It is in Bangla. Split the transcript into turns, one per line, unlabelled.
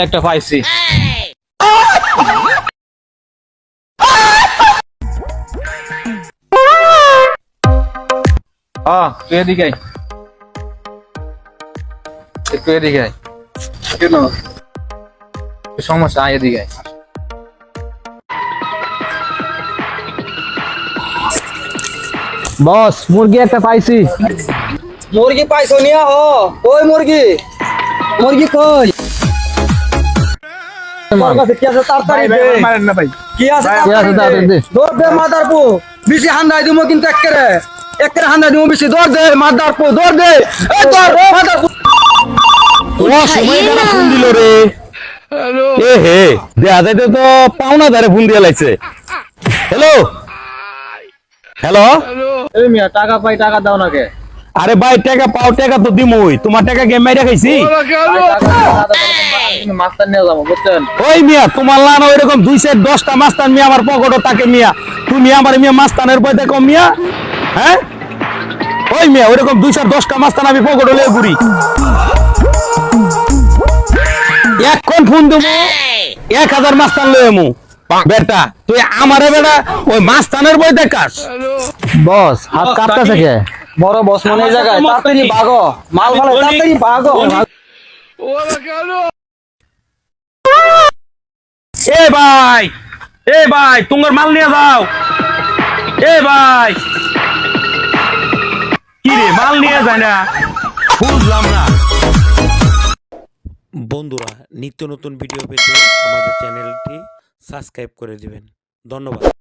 তাহলে একটা পাইছি। তুই এদিকে একটু এদিকে
কেন?
সমস্যা আয় এদিকে। বস মুরগি একটা পাইছি।
মুরগি পাইছো নিয়া হ। ওই মুরগি? মুরগি কই? কি আছে তাড়াতাড়ি দে।
মারেন না ভাই।
কি আছে
তাড়াতাড়ি দে।
দৌড় দে মাদার বেশি হান্দাই দিমু কিন্তু একেরে একেরে হান্দাই দিমু বেশি। দৌড় দে মাদার দৌড় দে। এই দৌড় মাদার পু
সময় কেন ফোন দিল রে? এ হে দেখা যাইতে তো পাওনা ধারে ফোন দিয়ে লাগছে। হ্যালো? হ্যালো?
এই মিয়া টাকা পাই টাকা দাও না কে?
আরে ভাই টাকা পাও টাকা তো দিমুই। তোমার টাকা গেম মাইরা খাইছি। ওই মিয়া তোমার লানা ওইরকম দুই সেট দশটা মাস্তান মিয়া আমার পকেটও তাকে মিয়া। তুমি আমার মিয়া মাস্তানের বই দেখো মিয়া হ্যাঁ? ওই মিয়া ওইরকম দুই সেট দশটা মাস্তান আমি পকেটও লিয়ে ঘুরি। এখন ফোন দেবো এক হাজার মাস্তান লয়ে আমু। বেটা তুই আমারে বেটা ওই মাস্তানের বই দেখাস।
বস হাত কাটতেছে কে?
বড় বস মনে জায়গায়। তাড়াতাড়ি ভাগো মাল ভালো তাড়াতাড়ি ভাগো
এ ভাই এ ভাই, তোমার মাল নিয়ে যাও। এ ভাই। কি রে, মাল নিয়ে যায় না? বুঝলাম না।
বন্ধুরা, নিত্য নতুন ভিডিও পেতে আমাদের চ্যানেলটি সাবস্ক্রাইব করে দিবেন। ধন্যবাদ।